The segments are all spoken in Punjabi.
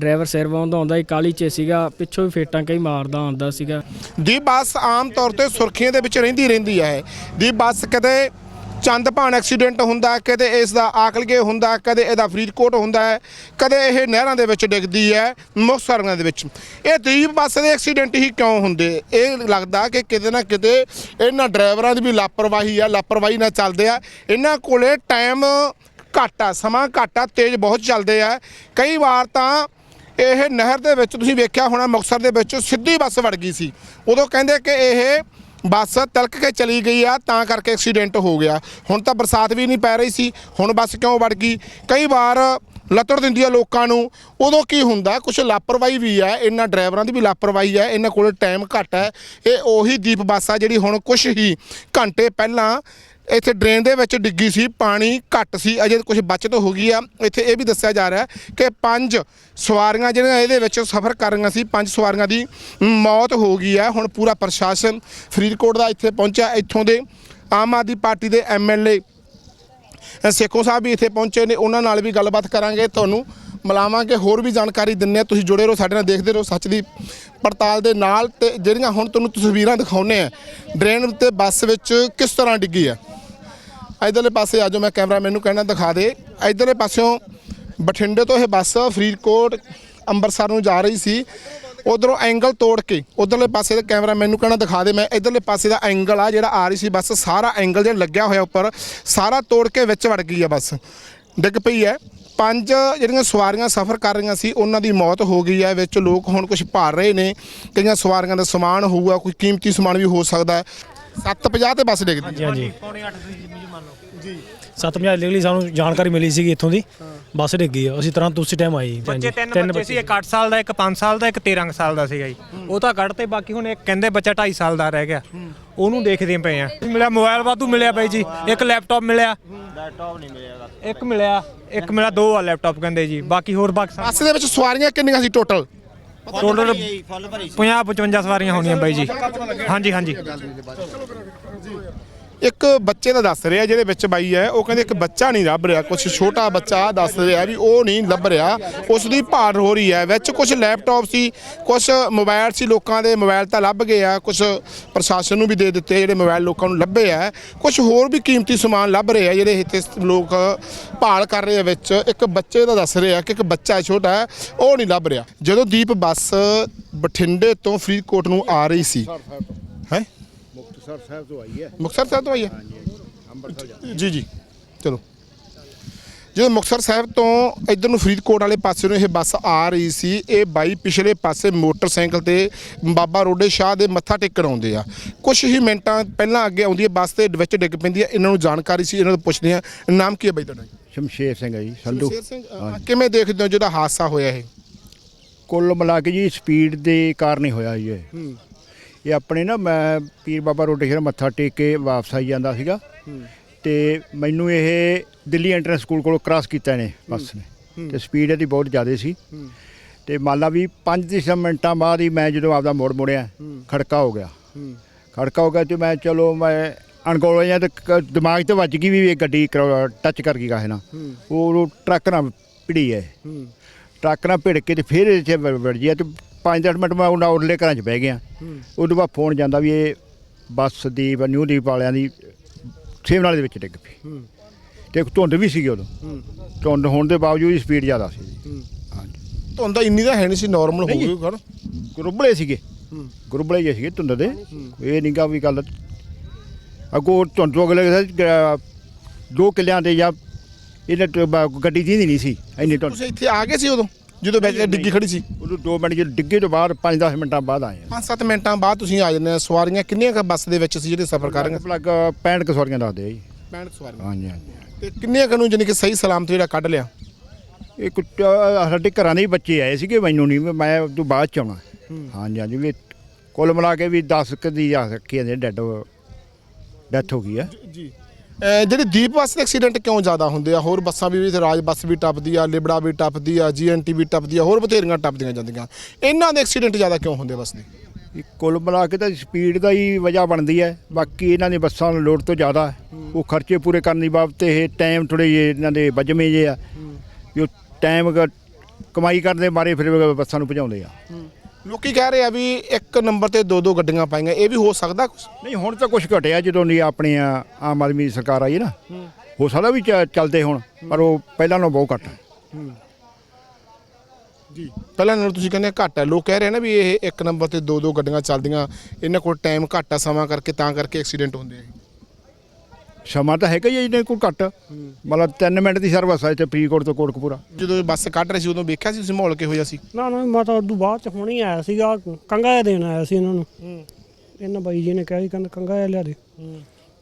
ਡਰਾਈਵਰ ਸਿਰ ਵਾਉਂਦਾ ਆਉਂਦਾ ਸੀ ਕਾਲੀ 'ਚ ਸੀਗਾ, ਪਿੱਛੋਂ ਵੀ ਫੇਟਾਂ ਕਈ ਮਾਰਦਾ ਆਉਂਦਾ ਸੀਗਾ। ਦੀ ਬੱਸ ਆਮ ਤੌਰ ਤੇ ਸੁਰਖੀਆਂ ਦੇ ਵਿੱਚ ਰਹਿੰਦੀ ਰਹਿੰਦੀ ਹੈ। ਦੀ ਬੱਸ ਕਦੇ ਚੰਦ ਭਾਣ ਐਕਸੀਡੈਂਟ ਹੁੰਦਾ, ਕਦੇ ਇਸ ਦਾ ਆਕਲਗੇ ਹੁੰਦਾ, ਕਦੇ ਇਹਦਾ ਫਰੀਦਕੋਟ ਹੁੰਦਾ ਹੈ, ਕਦੇ ਇਹ ਨਹਿਰਾਂ ਦੇ ਵਿੱਚ ਡਿੱਗਦੀ ਹੈ ਮੁਕਤਸਰਾਂ ਦੇ ਵਿੱਚ। ਇਹ ਦੀਪ ਬੱਸ ਦੇ ਐਕਸੀਡੈਂਟ ਹੀ ਕਿਉਂ ਹੁੰਦੇ? ਇਹ ਲੱਗਦਾ ਕਿ ਕਿਤੇ ਨਾ ਕਿਤੇ ਇਹਨਾਂ ਡਰਾਈਵਰਾਂ ਦੀ ਵੀ ਲਾਪਰਵਾਹੀ ਆ, ਲਾਪਰਵਾਹੀ ਨਾਲ ਚੱਲਦੇ ਆ। ਇਹਨਾਂ ਕੋਲੇ ਟਾਈਮ ਘੱਟ ਆ, ਸਮਾਂ ਘੱਟ ਆ, ਤੇਜ਼ ਬਹੁਤ ਚੱਲਦੇ ਆ। ਕਈ ਵਾਰ ਤਾਂ ਇਹ ਨਹਿਰ ਦੇ ਵਿੱਚ ਤੁਸੀਂ ਵੇਖਿਆ ਹੋਣਾ, ਮੁਕਤਸਰ ਦੇ ਵਿੱਚ ਸਿੱਧੀ ਬੱਸ ਵੜ ਗਈ ਸੀ। ਉਦੋਂ ਕਹਿੰਦੇ ਕਿ ਇਹ ਬੱਸ ਤਲਕ ਕੇ ਚਲੀ ਗਈ ਆ, ਤਾਂ ਕਰਕੇ ਐਕਸੀਡੈਂਟ ਹੋ ਗਿਆ। ਹੁਣ ਤਾਂ ਬਰਸਾਤ ਵੀ ਨਹੀਂ ਪੈ ਰਹੀ ਸੀ, ਹੁਣ ਬੱਸ ਕਿਉਂ ਵੜ ਗਈ? ਕਈ ਵਾਰ ਲੱਤੜ ਦਿੰਦੀ ਆ ਲੋਕਾਂ ਨੂੰ। ਉਦੋਂ ਕੀ ਹੁੰਦਾ ਕੁਝ ਲਾਪਰਵਾਹੀ ਵੀ ਆ, ਇਹਨਾਂ ਡਰਾਈਵਰਾਂ ਦੀ ਵੀ ਲਾਪਰਵਾਹੀ ਆ, ਇਹਨਾਂ ਕੋਲ ਟਾਈਮ ਘੱਟ ਹੈ ਇਹ ਉਹੀ ਦੀਪ ਬੱਸ ਆ ਜਿਹੜੀ ਹੁਣ ਕੁਝ ਹੀ ਘੰਟੇ ਪਹਿਲਾਂ ਇੱਥੇ ਡਰੇਨ ਦੇ ਵਿੱਚ ਡਿੱਗੀ ਸੀ, ਪਾਣੀ ਘੱਟ ਸੀ, ਅਜੇ ਕੁਝ ਬਚਤ ਹੋ ਗਈ ਆ। ਇੱਥੇ ਇਹ ਵੀ ਦੱਸਿਆ ਜਾ ਰਿਹਾ ਕਿ ਪੰਜ ਸਵਾਰੀਆਂ ਜਿਹੜੀਆਂ ਇਹਦੇ ਵਿੱਚ ਸਫ਼ਰ ਕਰ ਰਹੀਆਂ ਸੀ, ਪੰਜ ਸਵਾਰੀਆਂ ਦੀ ਮੌਤ ਹੋ ਗਈ ਹੈ। ਹੁਣ ਪੂਰਾ ਪ੍ਰਸ਼ਾਸਨ ਫਰੀਦਕੋਟ ਦਾ ਇੱਥੇ ਪਹੁੰਚਿਆ। ਇੱਥੋਂ ਦੇ ਆਮ ਆਦਮੀ ਪਾਰਟੀ ਦੇ ਐਮਐਲਏ ਸੇਖੋ ਸਾਹਿਬ ਵੀ ਇੱਥੇ ਪਹੁੰਚੇ ਨੇ। ਉਹਨਾਂ ਨਾਲ ਵੀ ਗੱਲਬਾਤ ਕਰਾਂਗੇ। ਤੁਹਾਨੂੰ ਮਿਲਾਵਾਂਗੇ। ਹੋਰ ਵੀ ਜਾਣਕਾਰੀ ਦਿੰਨੇ ਆ ਤੁਸੀਂ ਜੁੜੇ ਰਹੋ, ਸਾਡੇ ਨਾਲ ਦੇਖਦੇ ਰਹੋ ਸੱਚ ਦੀ ਪੜਤਾਲ ਦੇ ਨਾਲ। ਤੇ ਜਿਹੜੀਆਂ ਹੁਣ ਤੁਹਾਨੂੰ ਤਸਵੀਰਾਂ ਦਿਖਾਉਨੇ ਆ ਡਰੇਨ ਉੱਤੇ ਬੱਸ ਵਿੱਚ ਕਿਸ ਤਰ੍ਹਾਂ ਡਿੱਗੀ ਆ ਇਧਰਲੇ ਪਾਸੇ ਆਜੋ ਮੈਂ ਕੈਮਰਾ ਮੈਨੂੰ ਕਹਿਣਾ ਦਿਖਾ ਦੇ। ਇਧਰਲੇ ਪਾਸਿਓਂ ਬਠਿੰਡੇ ਤੋਂ ਇਹ ਬੱਸ ਫਰੀਦਕੋਟ ਅੰਮ੍ਰਿਤਸਰ ਨੂੰ ਜਾ ਰਹੀ ਸੀ। ਉਧਰੋਂ ਐਂਗਲ ਤੋੜ ਕੇ ਉਧਰਲੇ ਪਾਸੇ ਦਾ ਕੈਮਰਾ ਮੈਨੂੰ ਕਹਿਣਾ ਦਿਖਾ ਦੇ। ਮੈਂ ਇਧਰਲੇ ਪਾਸੇ ਦਾ ਐਂਗਲ ਆ ਜਿਹੜਾ ਆ ਰਹੀ ਸੀ ਬੱਸ ਸਾਰਾ ਐਂਗਲ ਜਿਹੜਾ ਲੱਗਿਆ ਹੋਇਆ ਉੱਪਰ ਸਾਰਾ ਤੋੜ ਕੇ ਵਿੱਚ ਵੜ ਗਈ ਆ ਬੱਸ। ਡਿੱਗ ਪਈ ਹੈ। ਪੰਜ ਜਿਹੜੀਆਂ ਸਵਾਰੀਆਂ ਸਫ਼ਰ ਕਰ ਰਹੀਆਂ ਸੀ ਉਹਨਾਂ ਦੀ ਮੌਤ ਹੋ ਗਈ ਹੈ ਵਿੱਚ ਲੋਕ ਹੁਣ ਕੁਝ ਭਾਰ ਰਹੇ ਨੇ। ਕਈਆਂ ਸਵਾਰੀਆਂ ਦਾ ਸਮਾਨ ਹੋਊਗਾ ਕੋਈ ਕੀਮਤੀ ਸਮਾਨ ਵੀ ਹੋ ਸਕਦਾ ਹੈ। 750 ਤੇ ਬੱਸ ਡਿੱਗਦੀ ਹਾਂਜੀ ਹਾਂਜੀ। ਪੌਣੇ 8 ਦੀ ਜੀ ਮੰਨ ਲਓ ਜੀ 750 ਨਿਕਲੀ ਸਾਨੂੰ ਜਾਣਕਾਰੀ ਮਿਲੀ ਸੀਗੀ ਇੱਥੋਂ ਦੀ ਬੱਸ ਡਿੱਗੀ ਆ ਅਸੀਂ ਤੁਰੰਤ ਉਸੇ ਟਾਈਮ ਆਏ ਜੀ ਬੱਚੇ ਤਿੰਨ ਬੱਚੇ ਸੀ ਇੱਕ 8 ਸਾਲ ਦਾ ਇੱਕ 5 ਸਾਲ ਦਾ ਇੱਕ 13 ਕੁ ਸਾਲ ਦਾ ਸੀਗਾ ਜੀ ਉਹ ਤਾਂ ਕੱਢਤੇ ਬਾਕੀ ਹੁਣ ਇੱਕ ਕਹਿੰਦੇ ਬੱਚਾ 2.5 ਸਾਲ ਦਾ ਰਹਿ ਗਿਆ ਉਹਨੂੰ ਦੇਖਦੇ ਪਏ ਆ ਮਿਲਿਆ ਮੋਬਾਈਲ ਵਾਧੂ ਮਿਲਿਆ ਬਾਈ ਜੀ ਇੱਕ ਲੈਪਟਾਪ ਮਿਲਿਆ ਲੈਪਟਾਪ ਨਹੀਂ ਮਿਲਿਆ ਇੱਕ ਮਿਲਿਆ ਇੱਕ ਮਿਲਿਆ ਦੋ ਆ ਲੈਪਟਾਪ ਕਹਿੰਦੇ ਜੀ ਬਾਕੀ ਹੋਰ ਬਾਕੀ ਬੱਸ ਦੇ ਵਿੱਚ ਸਵਾਰੀਆਂ ਕਿੰਨੀਆਂ ਸੀ ਟੋਟਲ ਟੋਟਲ 50 55 ਸਵਾਰੀਆਂ ਹੋਣੀਆਂ ਬਾਈ ਜੀ ਹਾਂਜੀ ਹਾਂਜੀ ਇੱਕ ਬੱਚੇ ਦਾ ਦੱਸ ਰਿਹਾ ਜਿਹਦੇ ਵਿੱਚ ਬਾਈ ਹੈ, ਉਹ ਕਹਿੰਦੇ ਇੱਕ ਬੱਚਾ ਨਹੀਂ ਲੱਭ ਰਿਹਾ ਕੁਝ ਛੋਟਾ ਬੱਚਾ ਦੱਸ ਰਿਹਾ ਵੀ ਉਹ ਨਹੀਂ ਲੱਭ ਰਿਹਾ ਉਸ ਦੀ ਭਾਲ ਹੋ ਰਹੀ ਹੈ, ਵਿੱਚ ਕੁਝ ਲੈਪਟਾਪ ਸੀ ਕੁਝ ਮੋਬਾਈਲ ਸੀ ਲੋਕਾਂ ਦੇ ਮੋਬਾਈਲ ਤਾਂ ਲੱਭ ਗਏ ਆ ਕੁਝ ਪ੍ਰਸ਼ਾਸਨ ਨੂੰ ਵੀ ਦੇ ਦਿੱਤੇ ਜਿਹੜੇ ਮੋਬਾਈਲ ਲੋਕਾਂ ਨੂੰ ਲੱਭੇ ਆ ਕੁਝ ਹੋਰ ਵੀ ਕੀਮਤੀ ਸਮਾਨ ਲੱਭ ਰਹੇ ਆ, ਜਿਹੜੇ ਇੱਥੇ ਲੋਕ ਭਾਲ ਕਰ ਰਹੇ ਆ ਵਿੱਚ, ਇੱਕ ਬੱਚੇ ਦਾ ਦੱਸ ਰਿਹਾ ਕਿ ਇੱਕ ਬੱਚਾ ਛੋਟਾ ਹੈ, ਉਹ ਨਹੀਂ ਲੱਭ ਰਿਹਾ। ਜਦੋਂ ਦੀਪ ਬੱਸ ਬਠਿੰਡੇ ਤੋਂ ਫਰੀਦਕੋਟ ਨੂੰ ਆ ਰਹੀ ਸੀ, ਹੈ? ਮੁਕਤਸਰ ਸਾਹਿਬ ਤੋਂ ਆਈ ਹੈ। ਮੁਕਤਸਰ ਸਾਹਿਬ ਤੋਂ ਆਈ ਹੈ? ਜੀ ਜੀ ਚਲੋ। ਜਦੋਂ ਮੁਕਤਸਰ ਸਾਹਿਬ ਤੋਂ ਇਧਰ ਨੂੰ ਫਰੀਦਕੋਟ ਵਾਲੇ ਪਾਸੇ ਨੂੰ ਇਹ ਬੱਸ ਆ ਰਹੀ ਸੀ ਇਹ ਬਾਈ ਪਿਛਲੇ ਪਾਸੇ ਮੋਟਰਸਾਈਕਲ ਤੇ ਬਾਬਾ ਰੋਡੇ ਸ਼ਾਹ ਦੇ ਮੱਥਾ ਟੇਕਣ ਆਉਂਦੇ ਆ। ਕੁਝ ਹੀ ਮਿੰਟਾਂ ਪਹਿਲਾਂ ਅੱਗੇ ਆਉਂਦੀ ਹੈ ਬੱਸ ਦੇ ਵਿੱਚ ਡਿੱਗ ਪੈਂਦੀ ਹੈ। ਇਹਨਾਂ ਨੂੰ ਜਾਣਕਾਰੀ ਸੀ ਇਹਨਾਂ ਤੋਂ ਪੁੱਛਦੇ ਆ ਨਾਮ ਕੀ ਹੈ ਬਾਈ ਤੁਹਾਡਾ? ਸ਼ਮਸ਼ੇਰ ਸਿੰਘ ਹੈ ਜੀ ਸੰਧੂ। ਸ਼ੇਰ ਸਿੰਘ ਅ, ਕਿਵੇਂ ਦੇਖਦੇ ਹੋ ਜਿਹੜਾ ਹਾਦਸਾ ਹੋਇਆ ਇਹ? ਕੁੱਲ ਮਿਲਾ ਕੇ ਜੀ ਸਪੀਡ ਦੇ ਕਾਰਨ ਹੀ ਹੋਇਆ ਜੀ ਇਹ। ਇਹ ਆਪਣੇ ਨਾ ਮੈਂ ਪੀਰ ਬਾਬਾ ਸ਼ਹਿਰ ਮੱਥਾ ਟੇਕ ਕੇ ਵਾਪਸ ਆਈ ਜਾਂਦਾ ਸੀਗਾ। ਤੇ ਮੈਨੂੰ ਇਹ ਦਿੱਲੀ ਐਂਟਰੈਂਸ ਸਕੂਲ ਕੋਲ ਕ੍ਰਾਸ ਕੀਤਾ ਇਹਨੇ ਬੱਸ ਨੇ। ਤੇ ਸਪੀਡ ਇਹਦੀ ਬਹੁਤ ਜ਼ਿਆਦਾ ਸੀ। ਤੇ ਮੰਨ ਲਾ ਵੀ 5 ਮਿੰਟਾਂ ਬਾਅਦ ਹੀ ਮੈਂ ਜਦੋਂ ਆਪਦਾ ਮੋੜ ਮੋੜਿਆ ਖੜਕਾ ਹੋ ਗਿਆ। ਖੜਕਾ ਹੋ ਗਿਆ ਤੇ ਮੈਂ ਚਲੋ ਮੈਂ ਅਣਗੌਲ ਹੋਇਆ ਤੇ ਦਿਮਾਗ ਤੇ ਵੱਜ ਗਈ ਵੀ ਇਹ ਗੱਡੀ ਟੱਚ ਕਰ ਗਈ ਕਾਹੇ ਨਾਲ। ਉਹ ਟਰੱਕ ਨਾਲ ਭਿੜੀ ਹੈ। ਟਰੱਕ ਨਾਲ ਭਿੜ ਕੇ ਤੇ ਫਿਰ ਇਹ 'ਚ ਵੜ ਗਿਆ ਤੇ 5-10 ਮਿੰਟ ਮੈਂ ਉਹਨਾਂ ਉਰਲੇ ਘਰਾਂ 'ਚ ਬਹਿ ਗਿਆ। ਉਦੋਂ ਬਾਅਦ ਫੋਨ ਜਾਂਦਾ ਵੀ ਇਹ ਬੱਸ ਦੀ ਨਿਊ ਦੀਪ ਵਾਲਿਆਂ ਦੀ ਸੇਮ ਨਾਲੇ ਦੇ ਵਿੱਚ ਡਿੱਗ ਪਈ। ਤੇ ਧੁੰਦ ਵੀ ਸੀਗੀ ਉਦੋਂ। ਧੁੰਦ ਹੋਣ ਦੇ ਬਾਵਜੂਦ ਸਪੀਡ ਜ਼ਿਆਦਾ ਸੀ। ਜੀ ਹਾਂਜੀ। ਧੁੰਦ ਤਾਂ ਇੰਨੀ ਤਾਂ ਹੈ ਨਹੀਂ ਸੀ ਨਾਰਮਲ ਹੋ ਗਈ ਖੜ ਗਰੁੱਬਲੇ ਸੀਗੇ। ਗਰੁੱਬਲੇ ਜਿਹੇ ਸੀਗੇ ਧੁੰਦ ਦੇ। ਇਹ ਨਹੀਂਗਾ ਵੀ ਗੱਲ ਅੱਗੋਂ ਧੁੰਦ ਤੋਂ ਅਗਲੇ ਦੋ ਕਿੱਲਿਆਂ ਦੇ ਜਾਂ ਇਹਨੇ ਗੱਡੀ ਦੀ ਨਹੀਂ ਸੀ ਇੰਨੀ ਧੁੰਦ। ਤੁਸੀਂ ਇੱਥੇ ਆ ਗਏ ਸੀ ਉਦੋਂ? ਜਦੋਂ ਵਿੱਚ ਡਿੱਗੀ ਖੜੀ ਸੀ। ਉਦੋਂ 2 ਮਿੰਟ ਜੇ ਡਿੱਗੇ ਤੋਂ ਬਾਅਦ 5-10 ਮਿੰਟਾਂ ਬਾਅਦ ਆਏ 5-7 ਮਿੰਟਾਂ ਬਾਅਦ ਤੁਸੀਂ ਆ ਜਾਂਦੇ ਆ ਸਵਾਰੀਆਂ ਕਿੰਨੀਆਂ ਕ ਬੱਸ ਦੇ ਵਿੱਚ ਸੀ ਜਿਹੜੇ ਸਫ਼ਰ ਕਰ ਰਹੀਆਂ ਲਗਭਗ 65 ਕੁ ਸਵਾਰੀਆਂ ਦੱਸਦੇ ਆ ਜੀ। 65 ਸਵਾਰੀਆਂ। ਹਾਂਜੀ ਹਾਂਜੀ ਤੇ ਕਿੰਨੀਆਂ ਕੁ ਨੂੰ ਜਾਨੀ ਕਿ ਸਹੀ ਸਲਾਮਤ ਜਿਹੜਾ ਕੱਢ ਲਿਆ? ਇਹ ਕੁੱਟ- ਸਾਡੇ ਘਰਾਂ ਦੇ ਹੀ ਬੱਚੇ ਆਏ ਸੀਗੇ ਮੈਨੂੰ ਨਹੀਂ ਮੈਂ ਉਦੋਂ ਬਾਅਦ ਚ ਆਉਣਾ। ਹਾਂਜੀ ਹਾਂਜੀ ਵੀ ਕੁੱਲ ਮਿਲਾ ਕੇ ਵੀ 10 ਕੁ ਦੀ ਆ ਸਕੀ ਦੇ ਡੈਡ ਡੈਥ ਹੋ ਗਈ ਹੈ ਜੀ। ਜਿਹੜੇ ਦੀਪ ਬੱਸ ਦੇ ਐਕਸੀਡੈਂਟ ਕਿਉਂ ਜ਼ਿਆਦਾ ਹੁੰਦੇ ਆ? ਹੋਰ ਬੱਸਾਂ ਵੀ ਰਾਜ ਬੱਸ ਵੀ ਟੱਪਦੀ ਆ ਲਿਬੜਾ ਵੀ ਟੱਪਦੀ ਆ ਜੀਐਨਟੀ ਵੀ ਟੱਪਦੀ ਆ ਹੋਰ ਬਥੇਰੀਆਂ ਟੱਪਦੀਆਂ ਜਾਂਦੀਆਂ। ਇਹਨਾਂ ਦੇ ਐਕਸੀਡੈਂਟ ਜ਼ਿਆਦਾ ਕਿਉਂ ਹੁੰਦੇ ਬੱਸ ਦੇ? ਇਹ ਕੁੱਲ ਮਿਲਾ ਕੇ ਤਾਂ ਸਪੀਡ ਦਾ ਹੀ ਵਜ੍ਹਾ ਬਣਦੀ ਹੈ। ਬਾਕੀ ਇਹਨਾਂ ਦੀ ਬੱਸਾਂ ਨੂੰ ਲੋਡ ਤੋਂ ਜ਼ਿਆਦਾ ਉਹ ਖਰਚੇ ਪੂਰੇ ਕਰਨ ਦੀ ਬਾਬਤ ਇਹ ਟਾਈਮ ਥੋੜੇ ਜਿਹੇ ਇਹਨਾਂ ਦੇ ਵੱਜਵੇਂ ਜੇ ਆ। ਉਹ ਟਾਈਮ ਕਮਾਈ ਕਰਨ ਦੇ ਮਾਰੇ ਫਿਰ ਬੱਸਾਂ ਨੂੰ ਭਜਾਉਂਦੇ ਆ। ਲੋਕੀ ਕਹਿ ਰਹੇ ਆ ਵੀ ਇੱਕ ਨੰਬਰ ਤੇ ਦੋ ਦੋ ਗੱਡੀਆਂ ਪਾਈਆਂ ਇਹ ਵੀ ਹੋ ਸਕਦਾ ਕੁਛ? ਨਹੀਂ ਹੁਣ ਤਾਂ ਕੁਝ ਘਟਿਆ ਜਦੋਂ ਦੀ ਆਪਣੀ ਆਮ ਆਦਮੀ ਦੀ ਸਰਕਾਰ ਆਈ ਨਾ। ਹੋ। ਸਕਦਾ ਵੀ ਚੱਲਦੇ ਹੁਣ ਪਰ ਉਹ ਪਹਿਲਾਂ ਨਾਲੋਂ ਬਹੁਤ ਘੱਟ ਹੈ। ਜੀ। ਪਹਿਲਾਂ ਨਾਲੋਂ ਤੁਸੀਂ ਕਹਿੰਦੇ ਘੱਟ ਹੈ। ਲੋਕ ਕਹਿ ਰਹੇ ਨੇ ਵੀ ਇਹ ਇੱਕ ਨੰਬਰ ਤੇ ਦੋ ਦੋ ਗੱਡੀਆਂ ਚੱਲਦੀਆਂ ਇਹਨਾਂ ਕੋਲ ਟਾਈਮ ਘੱਟ ਆ ਸਮਾਂ ਕਰਕੇ ਤਾਂ ਕਰਕੇ ਐਕਸੀਡੈਂਟ ਹੁੰਦੇ ਆ। ਸਮਾਂ ਤਾਂ ਹੈਗਾ ਹੀ ਇਹਨੇ ਕੋਈ ਘੱਟ। ਮਤਲਬ 3 ਮਿੰਟ ਦੀ ਸਰਵਿਸ ਹੈ ਤੇ ਫਰੀਦਕੋਟ ਤੋਂ ਕੋਟਕਪੂਰਾ। ਜਦੋਂ ਬੱਸ ਕੱਢ ਰਹੇ ਸੀ ਉਦੋਂ ਵੇਖਿਆ ਸੀ ਤੁਸੀਂ ਮਾਹੌਲ ਕਿਹੋ ਜਿਹਾ ਸੀ? ਨਾ ਨਾ ਮੈਂ ਤਾਂ ਉਦੋਂ ਬਾਅਦ ਚ ਹੁਣੀ ਆਇਆ ਸੀਗਾ ਕੰਗਾ ਜਿਹਾ ਦੇਣ ਆਇਆ ਸੀ ਇਹਨਾਂ ਨੂੰ। ਇਹਨਾਂ ਬਾਈ ਜੀ ਨੇ ਕਿਹਾ ਸੀ ਕਹਿੰਦਾ ਕੰਗਾ ਜਿਹਾ ਲਿਆ ਦੇ।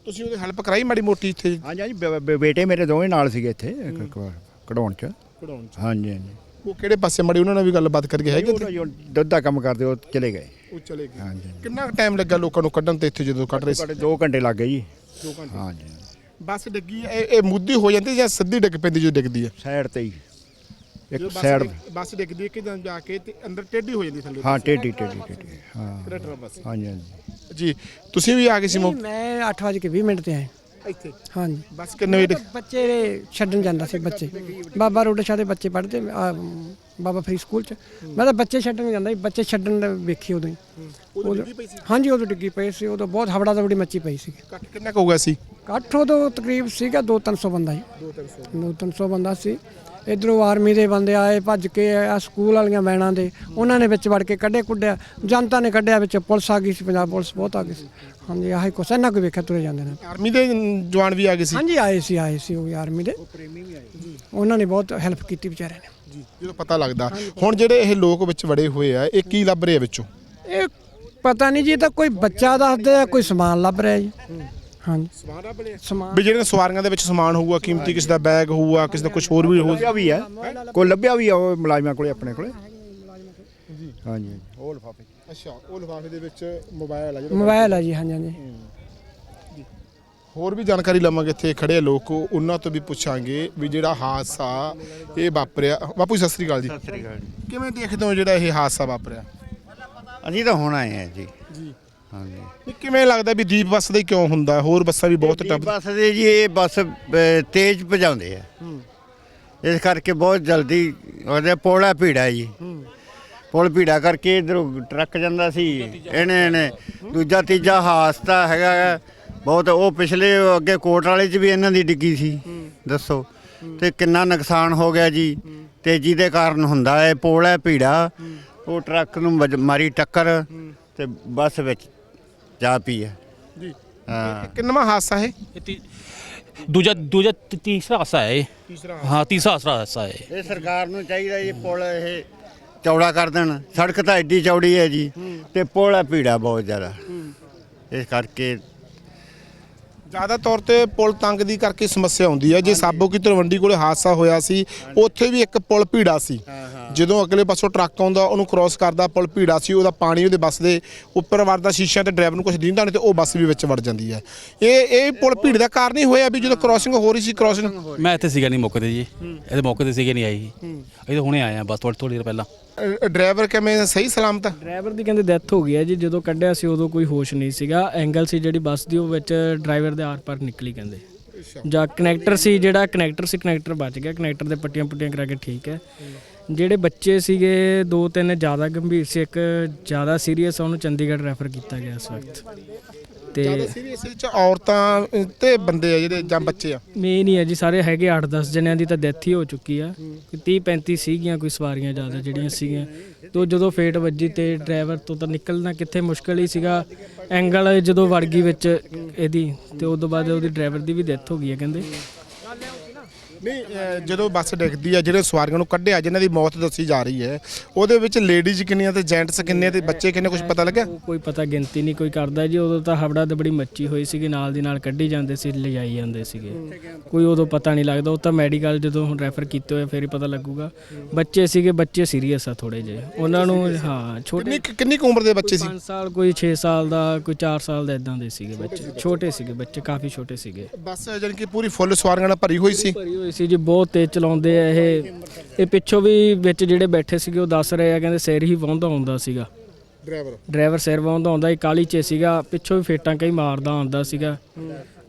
ਤੁਸੀਂ ਉਹਦੀ ਹੈਲਪ ਕਰਾਈ ਮਾੜੀ ਮੋਟੀ ਇੱਥੇ? ਹਾਂਜੀ ਹਾਂਜੀ ਬੇ- ਬੇ- ਬੇਟੇ ਮੇਰੇ ਦੋਵੇਂ ਨਾਲ ਸੀਗੇ ਇੱਥੇ ਕ- ਕ- ਕਢਾਉਣ ਚ। ਕਢਾਉਣ ਚ। ਹਾਂਜੀ ਹਾਂਜੀ ਉਹ ਕਿਹੜੇ ਪਾਸੇ ਮਾੜੀ ਉਹਨਾਂ ਨਾਲ ਵੀ ਗੱਲਬਾਤ ਕਰਕੇ ਹੈਗੀ ਉਹ ਤਾਂ ਜੀ ਹੁਣ ਦੁੱਧ ਦਾ ਕੰਮ ਕਰਦੇ ਉਹ ਚਲੇ ਗਏ। ਉਹ ਚਲੇ ਗਏ। ਹਾਂਜੀ ਕਿੰਨਾ ਟਾਈਮ ਲੱਗਾ ਲੋਕਾਂ ਨੂੰ ਕੱਢਣ ਤੇ ਇੱਥੇ ਜਦੋਂ ਕੱਢ ਰਹੇ ਸੀ? ਸਾਡੇ 2 ਘੰਟੇ ਲੱਗ ਗਏ ਜੀ। ਹਾਂਜੀ। ਬੱਸ ਡਿੱਗੀ ਹੈ, ਇਹ ਇਹ ਮੁੱਦੀ ਹੋ ਜਾਂਦੀ ਜਾਂ ਸਿੱਧੀ ਡਿੱਗ ਪੈਂਦੀ ਜਦੋਂ ਡਿੱਗਦੀ ਹੈ ਸਾਈਡ ਤੇ ਹੀ। ਇੱਕ ਬੱਸ ਸਾਈਡ ਡਿੱਗ- ਬੱਸ ਡਿੱਗਦੀ ਹੈ ਕਿ ਜਾਂ ਜਾ ਕੇ ਤੇ ਅੰਦਰ ਟੇਢੀ ਹੋ ਜਾਂਦੀ ਥੱਲੇ। ਹਾਂ ਟੇਢੀ ਟੇਢੀ ਟੇਢੀ ਹਾਂ। ਟਰੈਕਟਰ ਬੱਸ। ਹਾਂਜੀ ਹਾਂਜੀ। ਜੀ ਤੁਸੀਂ ਵੀ ਆ ਗਏ ਸੀ ਮੌ- ਮੈਂ 8:20 ਮਿੰਟ ਤੇ ਆਇਆ। ਇੱਥੇ? ਹਾਂਜੀ। ਬੱਸ ਕਿੰਨੇ ਵਜੇ ਡਿੱਗ- ਬੱਚੇ ਛੱਡਣ ਜਾਂਦਾ ਸੀ ਬੱਚੇ। ਬਾਬਾ ਰੋਡੇ ਸ਼ਾਹ ਦੇ ਬੱਚੇ ਪੜ੍ਹਦੇ ਆ, ਬਾਬਾ ਫਰੀ ਸਕੂਲ ਚ। ਮੈਂ ਤਾਂ ਬੱਚੇ ਛੱਡਣ ਜਾਂਦਾ ਸੀ ਬੱਚੇ ਛੱਡਣ ਦਾ ਵੇਖੀ ਉਦੋਂ ਹੀ। ਉਦੋਂ- ਹਾਂਜੀ ਉਦੋਂ ਡਿੱਗੀ ਪਈ ਸੀ ਉਦੋਂ ਬਹੁਤ ਹਵੜਾ ਦਵੜੀ ਮੱਚੀ ਪਈ ਸੀ। ਕੱਟ ਕਿੰਨਾ ਕੁ ਸੀ? ਇਕੱਠ ਉਦੋਂ ਤਕਰੀਬ ਸੀਗਾ 2-300 ਬੰਦਾ ਜੀ 2-300 ਬੰਦਾ ਸੀ। ਇਧਰੋਂ ਆਰਮੀ ਦੇ ਬੰਦੇ ਆਏ ਭੱਜ ਕੇ ਆ ਸਕੂਲ ਵਾਲੀਆਂ ਵੈਨਾਂ ਦੇ। ਉਹਨਾਂ ਨੇ ਵਿੱਚ ਵੜ ਕੇ ਕੱਢੇ ਕੁੱਢਿਆ। ਜਨਤਾ ਨੇ ਕੱਢਿਆ ਵਿੱਚ ਪੁਲਿਸ ਆ ਗਈ ਸੀ ਪੰਜਾਬ ਪੁਲਿਸ ਬਹੁਤ ਆ ਗਈ ਸੀ। ਹਾਂਜੀ ਆਹੀ ਕੁਛ ਇਹਨਾਂ ਕੋ ਵੇਖਿਆ ਤੁਰੇ ਜਾਂਦੇ ਨੇ। ਆਰਮੀ ਦੇ ਜਵਾਨ ਵੀ ਆ ਗਏ ਸੀ? ਹਾਂਜੀ ਆਏ ਸੀ ਆਏ ਸੀ ਉਹ ਵੀ ਆਰਮੀ ਦੇ। ਉਹਨਾਂ ਨੇ ਬਹੁਤ ਹੈਲਪ ਕੀਤੀ ਵਿਚਾਰਿਆਂ ਨੇ। ਜੀ ਜਦੋਂ ਪਤਾ ਲੱਗਦਾ। ਹੁਣ ਜਿਹੜੇ ਇਹ ਲੋਕ ਵਿੱਚ ਵੜੇ ਹੋਏ ਆ ਇਹ ਕੀ ਲੱਭ ਰਹੇ ਆ ਵਿੱਚੋਂ? ਇਹ ਪਤਾ ਨਹੀਂ ਜੀ ਇਹ ਤਾਂ ਕੋਈ ਬੱਚਾ ਦੱਸਦੇ ਆ ਕੋਈ ਸਮਾਨ ਲੱਭ ਰਿਹਾ ਜੀ। ਹਾਂਜੀ। ਸਮਾਨ ਲੱਭ ਲਿਆ ਸਮਾਨ ਵੀ ਜਿਹੜੀਆਂ ਸਵਾਰੀਆਂ ਦੇ ਵਿੱਚ ਸਮਾਨ ਹੋਊਗਾ ਕੀਮਤੀ ਕਿਸੇ ਦਾ ਬੈਗ ਹੋਊਗਾ ਕਿਸੇ ਦਾ ਕੁਝ ਹੋਰ ਵੀ ਹੋਊ ਲੱਭਿਆ ਵੀ ਹੈ ਕੋਈ ਲੱਭਿਆ ਵੀ ਆ ਉਹ ਮੁਲਾਜ਼ਮਾਂ ਕੋਲੇ ਆਪਣੇ ਕੋਲੇ? ਜੀ। ਹਾਂਜੀ ਉਹ ਲਫਾਫੇ। ਅੱਛਾ ਉਹ ਲਿਫਾਫੇ ਦੇ ਵਿੱਚ ਮੋਬਾਈਲ ਆ ਮੋਬਾਈਲ ਆ ਜੀ ਹਾਂਜੀ ਹਾਂਜੀ। ਹੋਰ ਵੀ ਜਾਣਕਾਰੀ ਲਵਾਂਗੇ ਇੱਥੇ ਖੜੇ ਲੋਕ ਉਹਨਾਂ ਤੋਂ ਵੀ ਪੁੱਛਾਂਗੇ ਵੀ ਜਿਹੜਾ ਹਾਦਸਾ ਇਹ ਵਾਪਰਿਆ। ਬਾਪੂ ਜੀ, ਸਤਿ ਸ੍ਰੀ ਅਕਾਲ ਜੀ। ਸਤਿ ਸ੍ਰੀ ਅਕਾਲ ਜੀ। ਕਿਵੇਂ ਦੇਖਦੇ ਹੋ ਜਿਹੜਾ ਇਹ ਹਾਦਸਾ ਵਾਪਰਿਆ? ਅਸੀਂ ਤਾਂ ਹੁਣ ਆਏ ਆ ਜੀ। ਹਾਂਜੀ। ਇਹ ਕਿਵੇਂ ਲੱਗਦਾ ਵੀ ਦੀਪ ਬੱਸ ਦਾ ਹੀ ਕਿਉਂ ਹੁੰਦਾ? ਹੋਰ ਬੱਸਾਂ ਵੀ ਬਹੁਤ ਇਹ ਟੱਪ ਬੱਸ ਦੇ ਜੀ ਇਹ ਬੱਸ ਤੇਜ਼ ਭਜਾਉਂਦੇ ਆ। ਇਸ ਕਰਕੇ ਬਹੁਤ ਜਲਦੀ ਉਹਦੇ ਪੋਲਾ ਭੀੜਾ ਜੀ। ਪੁਲ ਭੀੜਾ ਕਰਕੇ ਇਧਰੋਂ ਟਰੱਕ ਜਾਂਦਾ ਸੀ। ਇਹਨੇ ਇਹਨੇ ਦੂਜਾ ਤੀਜਾ ਹਾਦਸਾ ਹੈਗਾ। ਬਹੁਤ ਉਹ ਪਿਛਲੇ ਅੱਗੇ ਕੋਟ ਵਾਲੇ 'ਚ ਵੀ ਇਹਨਾਂ ਦੀ ਡਿੱਗੀ ਸੀ। ਦੱਸੋ। ਤੇ ਕਿੰਨਾ ਨੁਕਸਾਨ ਹੋ ਗਿਆ ਜੀ। ਤੇਜ਼ੀ ਦੇ ਕਾਰਨ ਹੁੰਦਾ ਹੈ ਪੋਲ ਹੈ। ਭੀੜਾ ਉਹ ਟਰੱਕ ਨੂੰ ਵੱਜ- ਮਾਰੀ ਟੱਕਰ। ਤੇ ਬੱਸ ਵਿੱਚ ਚਾਹ ਪੀ ਹੈ। ਜੀ। ਹਾਂ। ਕਿੰਨਵਾਂ ਹਾਸਾ ਹੈ ਦੂਜਾ ਦੂਜਾ ਤੀਸਰਾ ਹਾਸਾ ਹੈ ਤੀਸਰਾ ਹਾਂ ਤੀਸਰਾ ਹਾਸਾ- ਹਾਸਾ ਹੈ ਇਹ। ਸਰਕਾਰ ਨੂੰ ਚਾਹੀਦਾ ਜੀ ਪੁਲ ਇਹ ਚੌੜਾ ਕਰ ਦੇਣ। ਸੜਕ ਤਾਂ ਐਡੀ ਚੌੜੀ ਹੈ ਜੀ ਤੇ ਪੁਲ ਹੈ ਭੀੜਾ ਬਹੁਤ ਜ਼ਿਆਦਾ। ਇਸ ਕਰਕੇ ਜ਼ਿਆਦਾ ਤੌਰ ਤੇ ਪੁਲ ਤੰਗ ਦੀ ਕਰਕੇ ਸਮੱਸਿਆ ਹੁੰਦੀ ਹੈ। ਜੇ ਸਾਬੋ ਕੀ ਤਲਵੰਡੀ ਕੋਲੇ ਹਾਦਸਾ ਹੋਇਆ ਸੀ ਉੱਥੇ ਵੀ ਇੱਕ ਪੁਲ ਭੀੜਾ ਸੀ। ਜਦੋਂ ਅਗਲੇ ਪਾਸੋਂ ਟਰੱਕ ਆਉਂਦਾ ਉਹਨੂੰ ਕ੍ਰਾਸ ਕਰਦਾ ਪੁਲ ਭੀੜਾ ਸੀ ਉਹਦਾ ਪਾਣੀ ਉਹਦੇ ਬੱਸ ਦੇ ਉੱਪਰ ਵੜਦਾ ਸ਼ੀਸ਼ਿਆਂ ਤੇ ਡਰਾਈਵਰ ਨੂੰ ਕੁਝ ਦਿੰਦਾ ਨਹੀਂ ਤੇ ਉਹ ਬੱਸ ਵੀ ਵਿੱਚ ਵੜ ਜਾਂਦੀ ਹੈ। ਇਹ ਇਹ ਪੁਲ ਭੀੜ ਦਾ ਕਾਰਨ ਹੀ ਹੋਇਆ ਵੀ ਜਦੋਂ ਕ੍ਰਾਸਿੰਗ ਹੋ ਰਹੀ ਸੀ ਕ੍ਰਾਸਿੰਗ ਮੈਂ ਇੱਥੇ ਸੀਗਾ ਨਹੀਂ ਮੌਕੇ ਤੇ ਜੀ। ਇਹਦੇ ਮੌਕੇ ਤੇ ਸੀਗੇ ਨਹੀਂ ਆਈ ਇਹ ਤਾਂ ਹੁਣੇ ਆਏ ਆ ਬਸ ਥੋੜੀ ਥੋੜੀ ਦੇਰ ਪਹਿਲਾਂ। ਡਰਾਈਵਰ ਕਿਵੇਂ ਸਹੀ ਸਲਾਮਤ? ਆ? ਡਰਾਈਵਰ ਦੀ ਕਹਿੰਦੇ ਡੈਥ ਹੋ ਗਈ ਹੈ ਜੀ ਜਦੋਂ ਕੱਢਿਆ ਸੀ ਉਦੋਂ ਕੋਈ ਹੋਸ਼ ਨਹੀਂ ਸੀਗਾ। ਐਂਗਲ ਸੀ ਜਿਹੜੀ ਬੱਸ ਦੀ ਉਹ ਵਿੱਚ ਡਰਾਈਵਰ ਦੇ ਆਰ ਪਾਰ ਨਿਕਲੀ ਕਹਿੰਦੇ। ਜਾਂ ਕਨੈਕਟਰ ਸੀ ਜਿਹੜਾ ਕਨੈਕਟਰ ਸੀ ਕਨੈਕਟਰ ਬਚ ਗਿਆ। ਕਨੈਕਟਰ ਦੇ ਪੱਟੀਆਂ ਪੁੱਟੀਆਂ ਕਰਾ ਕੇ ਠੀਕ ਹੈ। ਜਿਹੜੇ ਬੱਚੇ ਸੀਗੇ ਦੋ ਤਿੰਨ ਜ਼ਿਆਦਾ ਗੰਭੀਰ ਸੀ ਇੱਕ ਜ਼ਿਆਦਾ ਸੀਰੀਅਸ ਉਹਨੂੰ ਚੰਡੀਗੜ੍ਹ ਰੈਫਰ ਕੀਤਾ ਗਿਆ ਇਸ ਵਕਤ। ਤੇ ਸੀਰੀਅਸ ਵਿੱਚ ਔਰਤਾਂ ਤੇ ਬੰਦੇ ਆ ਜਿਹੜੇ ਜਾਂ ਬੱਚੇ ਆ? ਮੇਨ ਹੀ ਹੈ ਜੀ ਸਾਰੇ ਹੈਗੇ 8-10 ਜਣਿਆਂ ਦੀ ਤਾਂ ਡੈਥ ਹੀ ਹੋ ਚੁੱਕੀ ਆ। 30-35 ਸੀਗੀਆਂ ਕੋਈ ਸਵਾਰੀਆਂ ਜ਼ਿਆਦਾ ਜਿਹੜੀਆਂ ਸੀਗੀਆਂ। ਤੋਂ ਜਦੋਂ ਫੇਟ ਵੱਜੀ ਤੇ ਡਰਾਈਵਰ ਤੋਂ ਤਾਂ ਨਿਕਲਣਾ ਕਿੱਥੇ ਮੁਸ਼ਕਲ ਹੀ ਸੀਗਾ। ਐਂਗਲ ਜਦੋਂ ਵੜ ਗਈ ਵਿੱਚ ਇਹਦੀ ਤੇ ਉਸ ਤੋਂ ਬਾਅਦ ਉਹਦੀ ਡਰਾਈਵਰ ਦੀ ਵੀ ਡੈਥ ਹੋ ਗਈ ਹੈ ਕਹਿੰਦੇ। ਨਹੀਂ ਅਹ ਜਦੋਂ ਬੱਸ ਡਿੱਗਦੀ ਆ ਜਿਹੜੇ ਸਵਾਰੀਆਂ ਨੂੰ ਕੱਢਿਆ ਜਿਨ੍ਹਾਂ ਦੀ ਮੌਤ ਦੱਸੀ ਜਾ ਰਹੀ ਹੈ ਉਹਦੇ ਵਿੱਚ ਲੇਡੀਜ਼ ਕਿੰਨੀਆਂ ਤੇ ਜੈਂਟਸ ਕਿੰਨੇ ਤੇ ਬੱਚੇ ਕਿੰਨੇ ਕੁਝ ਪਤਾ ਲੱਗਿਆ? ਉਹ ਕੋਈ ਪਤਾ ਗਿਣਤੀ ਨਹੀਂ ਕੋਈ ਕਰਦਾ ਜੀ। ਉਦੋਂ ਤਾਂ ਹਵੜਾ ਦਬੜੀ ਮੱਚੀ ਹੋਈ ਸੀਗੀ ਨਾਲ ਦੀ ਨਾਲ ਕੱਢੀ ਜਾਂਦੇ ਸੀ ਲਿਜਾਈ ਜਾਂਦੇ ਸੀਗੇ। ਕੋਈ ਉਦੋਂ ਪਤਾ ਨਹੀਂ ਲੱਗਦਾ। ਉਹ ਤਾਂ ਮੈਡੀਕਲ ਜਦੋਂ ਹੁਣ ਰੈਫਰ ਕੀਤੇ ਹੋਏ ਫਿਰ ਹੀ ਪਤਾ ਲੱਗੂਗਾ। ਬੱਚੇ ਸੀਗੇ ਬੱਚੇ ਸੀਰੀਅਸ ਆ ਥੋੜੇ ਜਿਹੇ। ਉਹਨਾਂ ਨੂੰ ਹਾਂ ਛੋਟੇ ਕਿੰਨੀ ਕਿੰਨੀ ਕੁ ਉਮਰ ਦੇ ਬੱਚੇ ਸੀ? 5 ਸਾਲ ਕੋਈ 6 ਸਾਲ ਦਾ ਕੋਈ 4 ਸਾਲ ਦਾ ਇਦਾਂ ਦੇ ਸੀਗੇ ਬੱਚੇ। ਛੋਟੇ ਸੀਗੇ ਬੱਚੇ ਕਾਫੀ ਛੋਟੇ ਸੀਗੇ। ਬੱਸ ਜਾਣੀ ਕਿ ਪੂਰੀ ਫੁੱਲ ਸਵਾਰੀਆਂ ਨਾਲ ਭਰੀ ਹੋਈ ਸੀ? ਭਰੀ ਹੋਈ ਸੀ ਜੀ ਬਹੁਤ ਤੇਜ਼ ਚਲਾਉਂਦੇ ਆ ਇਹ। ਇਹ ਪਿੱਛੋਂ ਵੀ ਵਿੱਚ ਜਿਹੜੇ ਬੈਠੇ ਸੀਗੇ ਉਹ ਦੱਸ ਰਹੇ ਆ ਕਹਿੰਦੇ ਸਿਰ ਹੀ ਵਾਹੁੰਦਾ ਹੁੰਦਾ ਸੀਗਾ। ਡਰਾਈਵਰ। ਡਰਾਈਵਰ ਸਿਰ ਵਾਹੁੰਦਾ ਹੁੰਦਾ ਸੀ ਕਾਲੀ ਚ ਸੀਗਾ ਪਿੱਛੋਂ ਵੀ ਫੇਟਾਂ ਕਈ ਮਾਰਦਾ ਆਉਂਦਾ ਸੀਗਾ।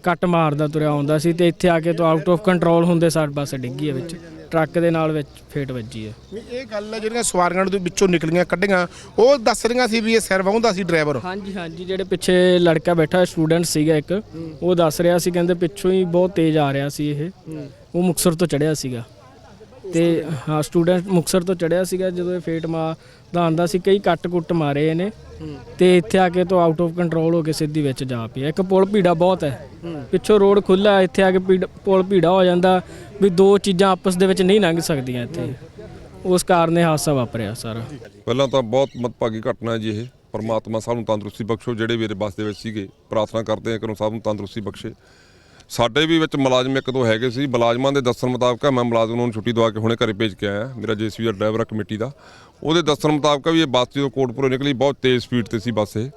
ਕੱਟ ਮਾਰਦਾ ਤੁਰਿਆ ਆਉਂਦਾ ਸੀ ਤੇ ਇੱਥੇ ਆ ਕੇ ਤੋਂ ਆਊਟ ਆਫ ਕੰਟਰੋਲ ਹੁੰਦੇ ਸਾਡੇ ਪਾਸੇ ਡਿੱਗੀ ਆ ਵਿੱਚ। ਟਰੱਕ ਦੇ ਨਾਲ ਵਿੱਚ ਫੇਟ ਵੱਜੀ ਹੈ। ਵੀ ਇਹ ਗੱਲ ਹੈ ਜਿਹੜੀਆਂ ਸਵਾਰੀਆਂ ਦੇ ਵਿੱਚੋਂ ਨਿਕਲੀਆਂ ਕੱਢੀਆਂ ਉਹ ਦੱਸ ਰਹੀਆਂ ਸੀ ਵੀ ਇਹ ਸਿਰ ਵਾਹੁੰਦਾ ਸੀ ਡਰਾਈਵਰ ਹਾਂਜੀ ਹਾਂਜੀ ਜਿਹੜੇ ਪਿੱਛੇ ਲੜਕਾ ਬੈਠਾ ਸਟੂਡੈਂਟ ਸੀਗਾ ਇੱਕ ਉਹ ਦੱਸ ਰਿਹਾ ਸੀ ਕਹਿੰਦੇ ਪਿੱਛੋਂ ਹੀ ਬਹੁਤ ਤੇਜ਼ ਆ ਰਿਹਾ ਸੀ ਇਹ। ਉਹ ਮੁਕਸਰ ਤੋਂ ਚੜਿਆ ਸੀਗਾ। ਤੇ ਹਾਂ ਸਟੂਡੈਂਟ ਮੁਕਸਰ ਤੋਂ ਚੜਿਆ ਸੀਗਾ ਜਦੋਂ ਇਹ ਫੇਟ ਮਾ ਦਾ ਆਂਦਾ ਸੀ ਕਈ ਕੱਟ ਕੁੱਟ ਮਾਰੇ ਇਹਨੇ। ਤੇ ਇੱਥੇ ਆ ਕੇ ਤੋਂ ਆਊਟ ਆਫ ਕੰਟਰੋਲ ਹੋ ਕੇ ਸਿੱਧੀ ਵਿੱਚ ਜਾ ਪਿਆ ਇੱਕ ਪੁਲ ਭੀੜਾ ਬਹੁਤ ਹੈ। ਪਿੱਛੋਂ ਰੋਡ ਖੁੱਲਾ ਇੱਥੇ ਆ ਕੇ ਭੀੜ- ਪੁਲ ਭੀੜਾ ਹੋ ਜਾਂਦਾ ਵੀ ਦੋ ਚੀਜ਼ਾਂ ਆਪਸ ਦੇ ਵਿੱਚ ਨਹੀਂ ਲੰਘ ਸਕਦੀਆਂ ਇੱਥੇ। ਉਸ ਕਾਰਨ ਇਹ ਹਾਦਸਾ ਵਾਪਰਿਆ ਸਾਰਾ। ਪਹਿਲਾਂ ਤਾਂ ਬਹੁਤ ਮਤਭਾਗੀ ਘਟਨਾ ਹੈ ਜੀ ਇਹ। ਪਰਮਾਤਮਾ ਸਭ ਨੂੰ ਤੰਦਰੁਸਤੀ ਬਖਸ਼ੋ, ਜਿਹੜੇ ਮੇਰੇ ਬੱਸ ਦੇ ਵਿੱਚ ਸੀਗੇ। ਪ੍ਰਾਰਥਨਾ ਕਰਦੇ ਹਾਂ ਕਿ ਉਹਨੂੰ ਸਭ ਨੂੰ ਤੰਦਰੁਸਤੀ ਬਖਸ਼ੇ। ਸਾਡੇ ਵੀ ਵਿੱਚ ਮੁਲਾਜ਼ਮ ਇੱਕ ਦੋ ਹੈਗੇ ਸੀ। ਮੁਲਾਜ਼ਮਾਂ ਦੇ ਦੱਸਣ ਮੁਤਾਬਕ ਮੈਂ ਮੁਲਾਜ਼ਮ ਨੂੰ ਛੁੱਟੀ ਦਵਾ ਕੇ ਹੁਣੇ ਘਰੇ ਭੇਜ ਕੇ ਆਇਆ। ਮੇਰਾ ਜੇਸੀਬੀ ਡਰਾਈਵਰ ਆ ਕਮੇਟੀ ਦਾ। ਉਹਦੇ ਦੱਸਣ ਮੁਤਾਬਕ ਵੀ ਇਹ ਬੱਸ ਜਦੋਂ ਕੋਟਪੁਰੋਂ ਨਿਕਲੀ, ਬਹੁਤ ਤੇਜ਼ ਸਪੀਡ ਤੇ ਸੀ ਬੱਸ ਇਹ।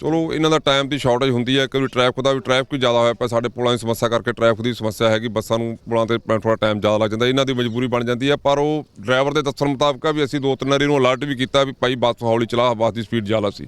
ਚਲੋ, ਇਹਨਾਂ ਦਾ ਟਾਈਮ ਦੀ ਸ਼ਾਰਟੇਜ ਹੁੰਦੀ ਹੈ, ਕਿਉਂਕਿ ਟ੍ਰੈਫਿਕ ਦਾ ਵੀ ਟ੍ਰੈਫਿਕ ਜ਼ਿਆਦਾ ਹੋਇਆ ਪਿਆ। ਸਾਡੇ ਪੁਲਾਂ ਦੀ ਸਮੱਸਿਆ ਕਰਕੇ ਟ੍ਰੈਫਿਕ ਦੀ ਸਮੱਸਿਆ ਹੈਗੀ, ਬੱਸਾਂ ਨੂੰ ਪੁਲਾਂ ਤੇ ਥੋੜਾ ਟਾਈਮ ਜ਼ਿਆਦਾ ਲੱਗ ਜਾਂਦਾ। ਇਹਨਾਂ ਦੀ ਮਜਬੂਰੀ ਬਣ ਜਾਂਦੀ ਹੈ। ਪਰ ਉਹ ਡਰਾਈਵਰ ਦੇ ਦੱਸਣ ਮੁਤਾਬਕ ਵੀ ਅਸੀਂ ਦੋ ਤਿੰਨ ਵਾਰੀ ਨੂੰ ਅਲਰਟ ਵੀ ਕੀਤਾ ਵੀ ਭਾਈ ਬੱਸ ਹੌਲੀ ਚਲਾ, ਬੱਸ ਦੀ ਸਪੀਡ ਜ਼ਿਆਦਾ ਸੀ।